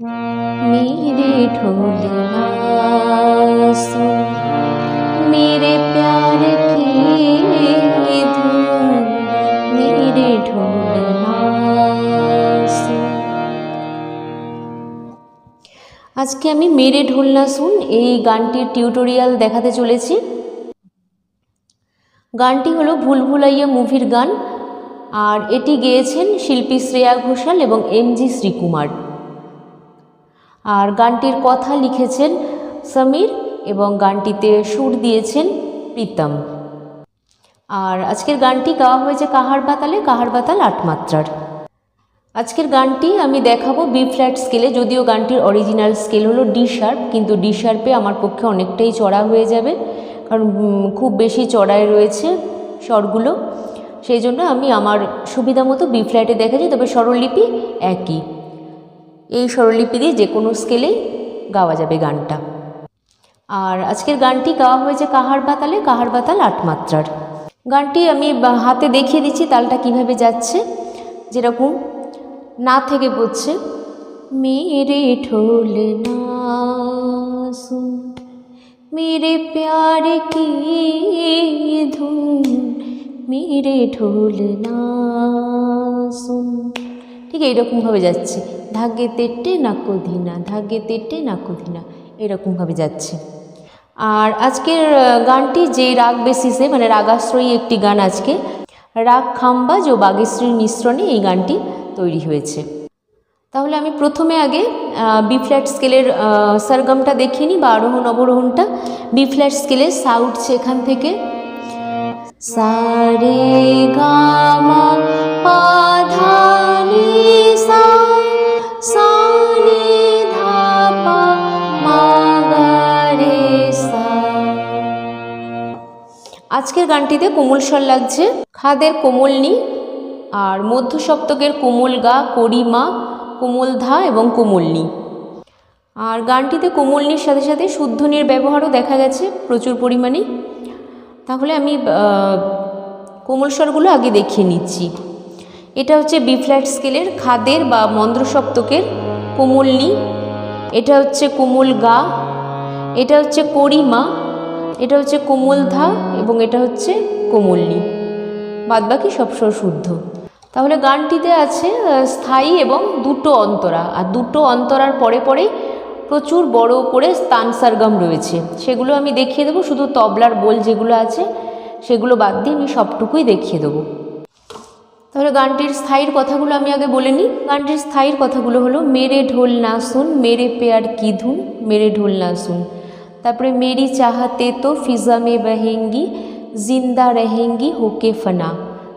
मेरे ढोलना सुन मेरे प्यार की धुन मेरे ढोलना सुन আজকে আমি মেরে ঢোলনা শুন এই গানটির টিউটোরিয়াল দেখাতে চলেছি গানটি হলো ভুল ভুলাইয়া মুভির গান আর এটি গেয়েছেন শিল্পী শ্রেয়া ঘোষাল এবং এম জি শ্রীকুমার আর গানটির কথা লিখেছেন সমীর এবং গানটিতে সুর দিয়েছেন প্রীতম। আর আজকের গানটি গাওয়া হয়েছে কাহার বাতালে, কাহার বাতাল আট মাত্রার। আজকের গানটি আমি দেখাবো বি ফ্ল্যাট স্কেলে, যদিও গানটির অরিজিনাল স্কেল হলো ডি শার্প, কিন্তু ডি শার্পে আমার পক্ষে অনেকটাই চড়া হয়ে যাবে, কারণ খুব বেশি চড়ায় রয়েছে স্বরগুলো। সেই জন্য আমি আমার সুবিধা মতো বি ফ্ল্যাটে দেখাচ্ছি, তবে স্বরলিপি একই। এই স্বরলিপি দিয়ে যে কোনো স্কেলেই গাওয়া যাবে গানটা আর আজকের গানটি গাওয়া হয়েছে কাহার বাতালে কাহার বাতাল আট মাত্রার গানটি আমি বা- হাতে দেখিয়ে দিচ্ছি তালটা কিভাবে যাচ্ছে যেরকম না থেকে পড়ছে মেরে ঢোল না সুন मेरे प्यार की धुन मेरे ঢোল না শুন ঠিক এইরকমভাবে যাচ্ছে। ধাগে তেটে নাকো ধিনা ধাগে তেটে নাকো ধিনা এরকমভাবে যাচ্ছে। আর আজকের গানটি যে রাগ বেসিসে মানে রাগাশ্রয়ী একটি গান আজকে, রাগ খাম্বাজ ও বাগেশ্রীর মিশ্রণে এই গানটি তৈরি হয়েছে। তাহলে আমি প্রথমে আগে বি ফ্ল্যাট স্কেলের সরগমটা দেখিয়ে নিই বা আরোহণ অবরোহণটা। বি ফ্ল্যাট স্কেলের সা উঠছে এখান থেকে। সারে গামা পাধানি আজকের গানটিতে কোমল স্বর লাগছে, খাদের কোমল নি, আর মধ্য সপ্তকের কোমল গা করিমা কোমল ধা এবং কোমলনি আর গানটিতে কোমলনির সাথে সাথে শুদ্ধনির ব্যবহারও দেখা গেছে প্রচুর পরিমাণে। তাহলে আমি কোমল স্বরগুলো আগে দেখিয়ে নিচ্ছি। এটা হচ্ছে বি ফ্ল্যাট স্কেলের খাদের বা মন্দ্র সপ্তকের কোমলনি এটা হচ্ছে কোমল গা। এটা হচ্ছে করিমা। এটা হচ্ছে কোমল ধা এবং এটা হচ্ছে কোমলনি বাদবাকি সব স্বর শুদ্ধ। তাহলে গানটিতে আছে স্থায়ী এবং দুটো অন্তরা। আর দুটো অন্তরার পরে পরে প্রচুর বড় করে স্তান সারগম রয়েছে। সেগুলো আমি দেখিয়ে দেবো, শুধু তবলার বোল যেগুলো আছে, সেগুলো বাদ দিয়ে আমি সবটুকুই দেখিয়ে দেবো। তাহলে গানটির স্থায়ীর কথাগুলো আমি আগে বলে নিই। গানটির স্থায়ীর কথাগুলো হলো, মেরে ঢোল না শুন, মেরে পেয়ার কি ধুন, মেরে ঢোল না শুন। তারপরে, মেরি চাহাতে তো ফিজা মে বহেঙ্গি, জিন্দা রেহেঙ্গি হোকে ফানা।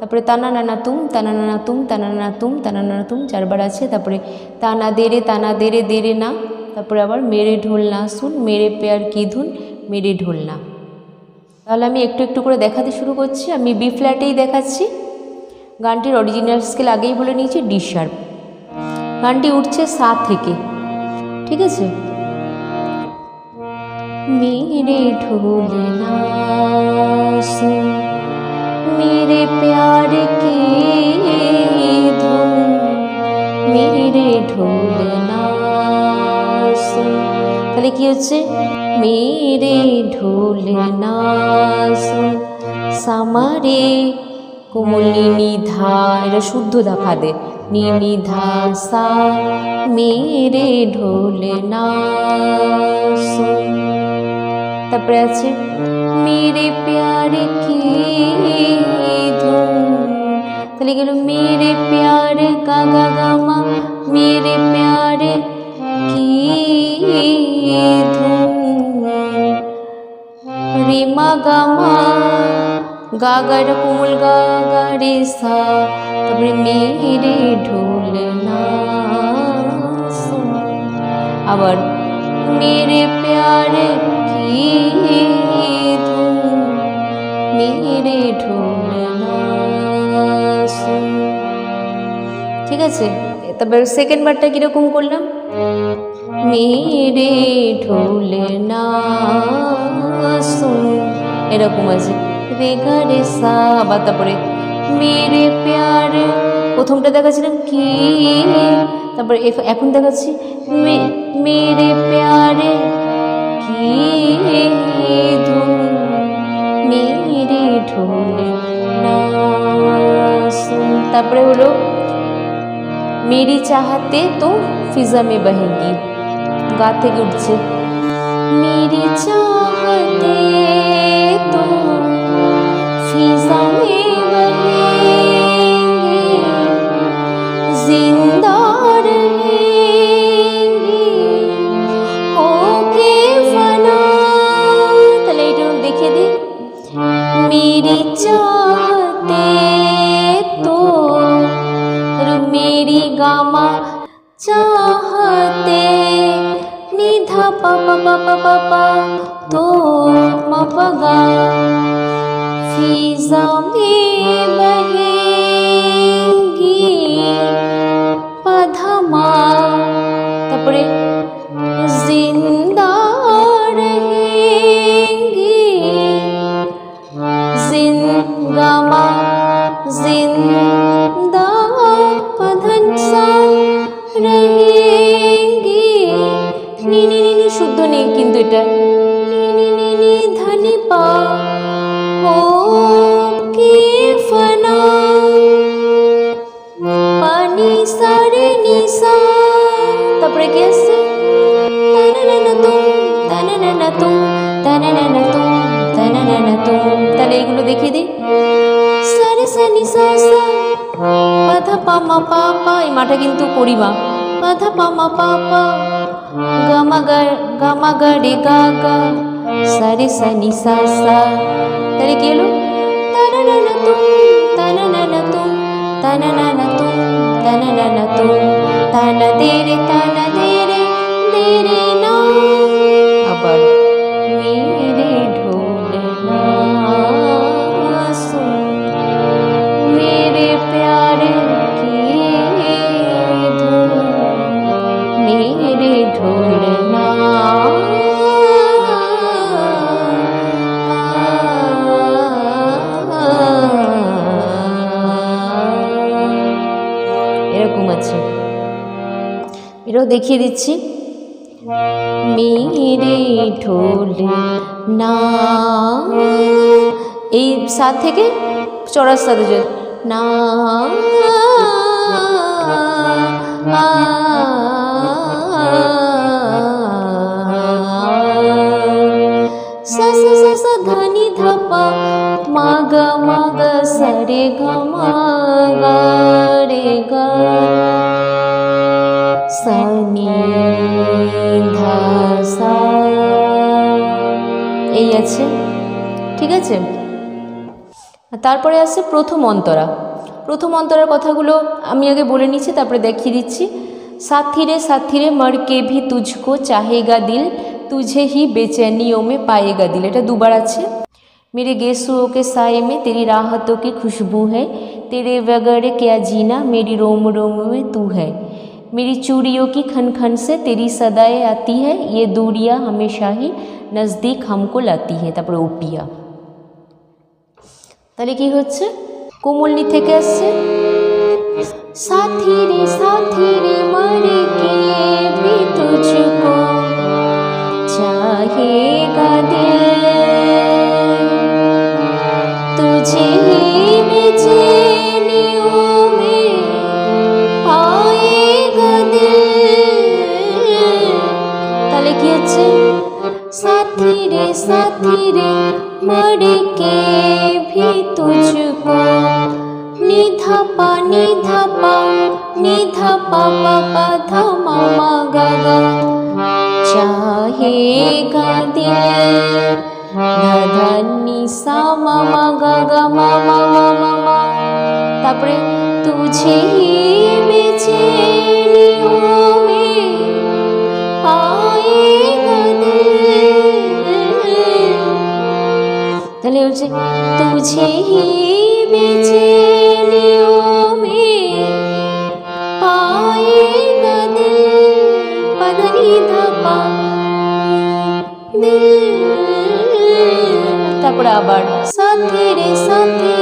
তারপরে, তানা নানা তুম, তানা নানা তুম, তানা নানা তুম, তানা নানা তুম চারবার আছে। তারপরে, তানা দেরে তানা দেরে দেরে না। তারপরে আবার, মেরে ঢোল না শুন, মেরে পেয়ার কি ধুন, মেরে ঢোল না। তাহলে আমি একটু একটু করে দেখাতে শুরু করছি। আমি বি ফ্ল্যাটেই দেখাচ্ছি। গানটির অরিজিনাল স্কেল আগেই বলে নিয়েছি ডি শার্প গানটি উঠছে সা থেকে, ঠিক আছে? মেরে ঢোলাস মেরে প্যার কে ধুম, মেরে ঢোলাস তাহলে কি হচ্ছে? মেরে ঢোলনাস সামারে কোমলি নিধা এটা শুদ্ধ দেখা দে। নি নিধা সা, মেরে ঢোলনা না তারপরে আছে, মেরে প্যারে কি তাহলে গেল, মেরে প্যারে গা গা গা মা, মেরে প্যারে কি ধুন? রে মা গা মা গা গা এটা গা গা রে সা তারপরে মেরে ঢোল আবার মেরে প্যার কি ধুম, মেরে ঢোল ঠিক আছে তারপরে সেকেন্ড বারটা কীরকম করলাম? মেরে ঢোলে না এরকম আছে। রে সাবা তারপরে মেরে প্যার। প্রথমটা দেখাচ্ছিলাম কি? তারপরে এখন দেখাচ্ছি। মেরে প্যারে। কি ধুম মেরে ঢোল তারপরে হলো, মেরি চাহাতে তো ফিজা মে বহেঙ্গি। গা থেকে উঠছে। মেরি চাহাতে তো मेरी गामा चाहते निधा पा पा पा पा पा पा तो मा पा गा फिजा में बहेंगी এটা। ধনি তুম তুম এগুলো দেখিয়ে দিই। সারে সা নিসা সা। পা এই মাটা কিন্তু পরিমা পাধা পা, মা, পা পা। গামা গা গামা গা রে গা গা সারে সা নি সা সা তাহলে কি এলো তানানানা তুম তানানানা তুম তানানানা তুম তানানানা এটাও দেখিয়ে দিচ্ছি। মেরে ঢোলে না। এই সাত থেকে সাথে যে না। ধানি ধাপা, মাগ মাগ, সরে গা মা গা রে গা সনি ধা সা এই আছে? ঠিক আছে? তারপরে আসছে প্রথম অন্তরা প্রথম অন্তরার কথাগুলো আমি আগে বলে নিচ্ছি, তারপরে দেখিয়ে দিচ্ছি। সাথিরে সাথিরে মর কে ভি তুঝকো চাহেগা দিল, তুঝে হি বেচে নিয়মে পায়েগা দিল। এটা দুবার আছে। মেরে গেসু ওকে साय মে, তেরি राहतों की খুশবু है তেরে वगैरह क्या জিনা, মেরি রোম রোম में तू है मेरी चूड़ियों की खन खन से तेरी सदाएं आती है ये दूरियां हमेशा ही नज़दीक हमको लाती है তারপরে ওপিয়া তাহলে কি হচ্ছে কোমলনি থেকে আসছে সাথী রে সাথী রে মরে কে ভি তুঝকো চাহেগা साथी रे मर के भी तुझको निधा पा निधा पा निधा पा पा पा धा मा मा गा गा चाहेगा दिल धा धा नि सा मा मा गा गा मा मा मा मा मा তারপরে तुझे ही बेचैनियों তাহলে হচ্ছে তুঝে হি বেঁচে তারপরে আবার সাথে রে সাথে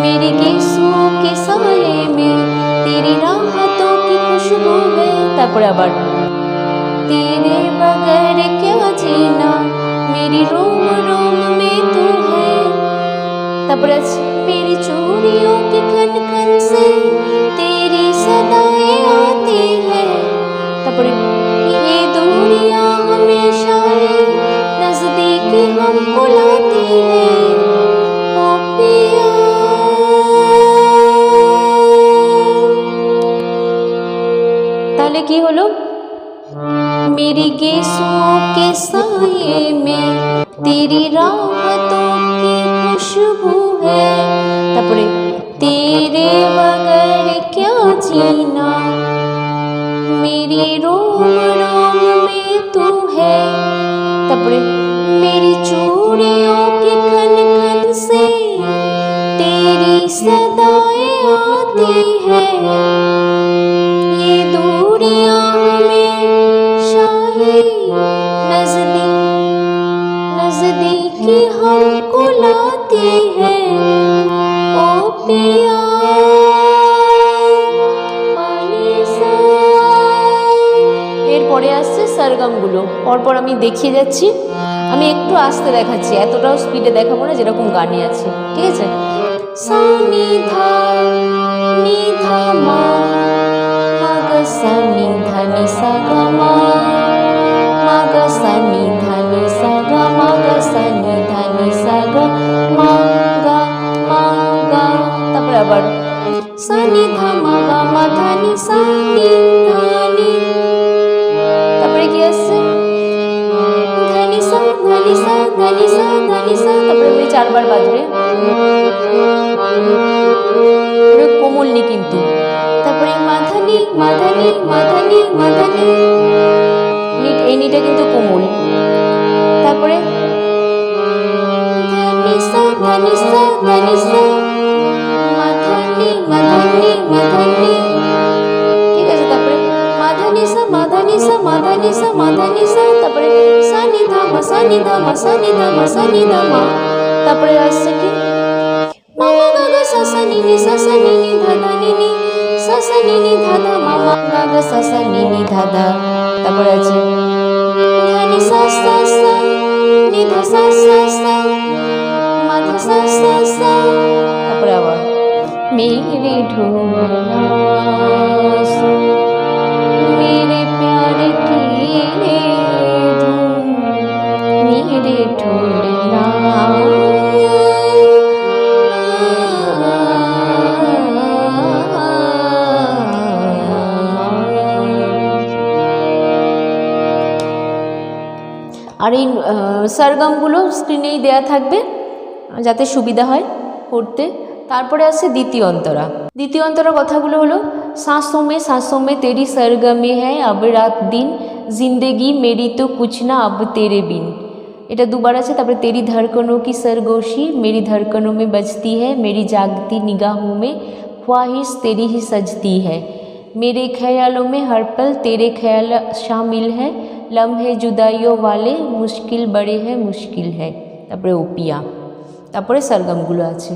मेरी केसों के साए में तेरी राहतों की खुशबू है তারপরে আবার तेरे बगैर क्या जीना मेरी रोम रोम में तू है তারপরে আছে मेरी चूड़ियों के खन खन से तेरी सदाएं आती है তারপরে ये दूरियां हमेशा है नजदीकी हमको लाती है তাহলে কি হলো मेरी गेसुओं के साए में तेरी राहतों की खुशबू है এরপরে আসছে সরগমগুলো পরপর আমি দেখিয়ে যাচ্ছি। আমি একটু আস্তে দেখাচ্ছি, এতটাও স্পিডে দেখাবো না যেরকম গানে আছে, ঠিক আছে? সা গ গ, মা গ মা গ তারপরে আবার, সা ধা মা তারপরে ওই চারবার বাজবে। এটা কোমলনি কিন্তু। তারপরে মাধানি মাধানি মাধানি মাধানি নিট, এই নিটা কিন্তু কোমল। তারপরে ঠিক আছে, তারপরে মাধানি সা মাধানি সা মাধানি সা মাধানি সা তারপরে সা নি মা সা নি দা মা। সা নি দা মা সা নি দা মা তারপরে আসছে কি মা মা গা গা সা সা নি নি সা তারপরে আছে ধা নি সা সা সা নি ধা সা সা তারপরে আবার, মেরে ঢোলা আর এই আহ, সরগমগুলো স্ক্রিনেই দেয়া থাকবে যাতে সুবিধা হয় করতে তারপরে আসছে দ্বিতীয় অন্তরা দ্বিতীয় অন্তরা কথাগুলো হলো सांसों में सांसों में तेरी सरगमे है अब रात दिन जिंदगी मेरी तो कुछ ना अब तेरे बिन এটা দুবার আছে তারপরে তেরি ধড়কনों की सरगोशी मेरी धड़कनों में बजती है मेरी जागती निगाहों में ख्वाहिश तेरी ही सजती है मेरे ख्यालों में हर पल तेरे ख्याल शामिल है लम्हे जुदाइयों वाले मुश्किल बड़े हैं मुश्किल है তারপরে ওপিয়া তারপরে সরগমগুলো আছে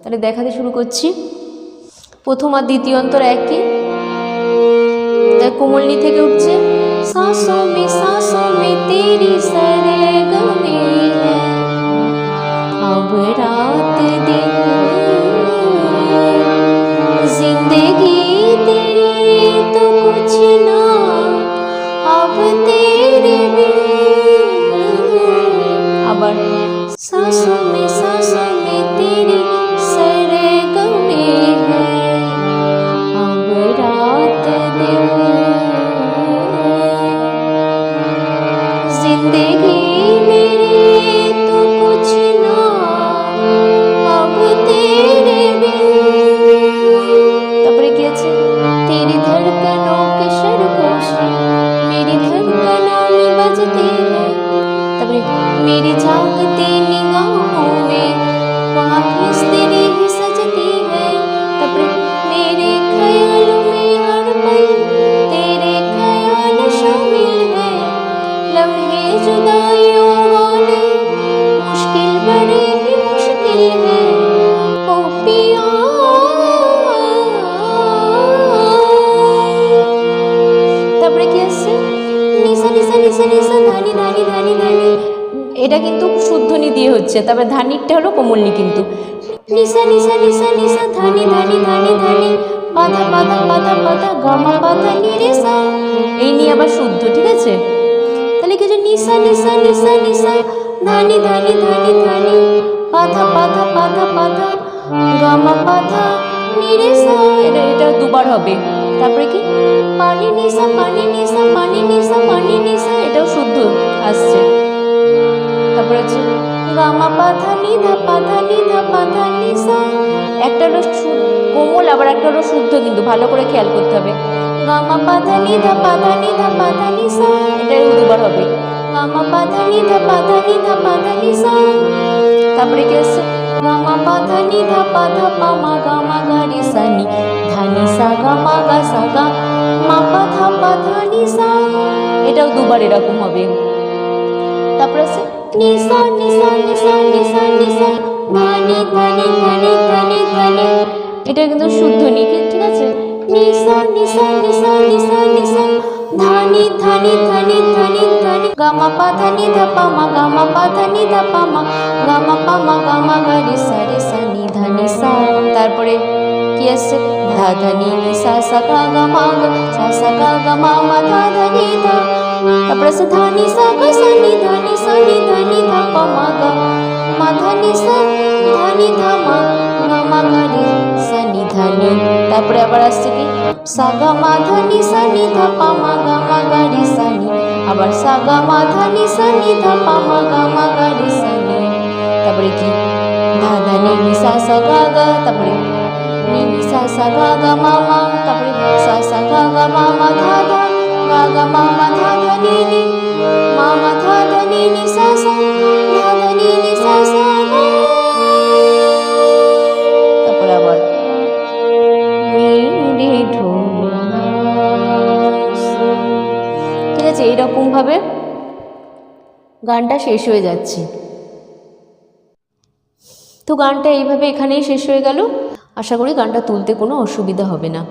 তাহলে দেখাতে শুরু করছি প্রথম আর দ্বিতীয় অন্তর একই তাই কোমলনি থেকে উঠছে सांसों में सांसों में तेरी सरगमे है अब रात হচ্ছে তবে ধানিরটা হলো কোমলনি কিন্তু। নিসা নিসা নিসা নিসা ধানি ধানি ধানি ধানি, পাতা পাতা পাতা পাতা, গামা, পাতা নিরেসা এই নিয়ে আবার শুদ্ধ, ঠিক আছে? তাহলে কিছু নিসা নিসা নিসা নিসা ধানি ধানি ধানি ধানি, পাতা পাতা পাতা পাতা, গামা নিরেসা এটা এটা দুবার হবে। তারপরে কি? পানি নিসা পানি নিসা পানি নিসা পানি নিসা এটাও শুদ্ধ, আসছে। তারপরে হচ্ছে? গামা পাধা নিধা পাধা নিধা পাধা নিসা একটা হলো কোমল, আবার একটা হলো শুদ্ধ কিন্তু, ভালো করে খেয়াল করতে হবে। গামা পাধা নিধা পাধা নিধা পাধা নিসা এটাই দুবার হবে। গামা পাধা নিধা পাধা নিধা পাধা নিসা তারপরে কি আছে গামা পাধা নিধা পাধা পামা গামা গারি সানি ধানি সা গামা গা সা, গা। মা পাধা পাধা নিসা এটাও দুবার এরকম হবে। তারপরে আছে নিসা নিসা এটা কিন্তু শুদ্ধ ঠিক আছে? গামা নি সা তারপরে কি আছে ধা সা সা, গা গা, মা, গা, সা সা, গা গা, মা মা, ধা ধানি ধা। তারপরে আছে ধানি সা গা সা নি ধানি সা নি ধানি ধা পা মা গা মা ধানি সা ধানি ধা মা গা মা গা রে সা নি ধানি তারপরে আবার আসছে কি? সা, গা মা ধানি সা নি ধা পা, মা, গা মা গা রে সা নি আবার সা, গা, মা, ধানি সা নি ধা পা, মা, গা মা গা রে সা নি তারপরে কি? ধা ধা নি নি সা সা, গা গা। তারপরে নি নি সা সা, গা গা, মা মা। তারপরে সা সা, গা গা, মা মা, ধা ধা সা সা গা তারপরে আবার ঠিক আছে এইরকমভাবে গানটা শেষ হয়ে যাচ্ছে। তো গানটা এইভাবে এখানেই শেষ হয়ে গেল। আশা করি গানটা তুলতে কোনো অসুবিধা হবে না।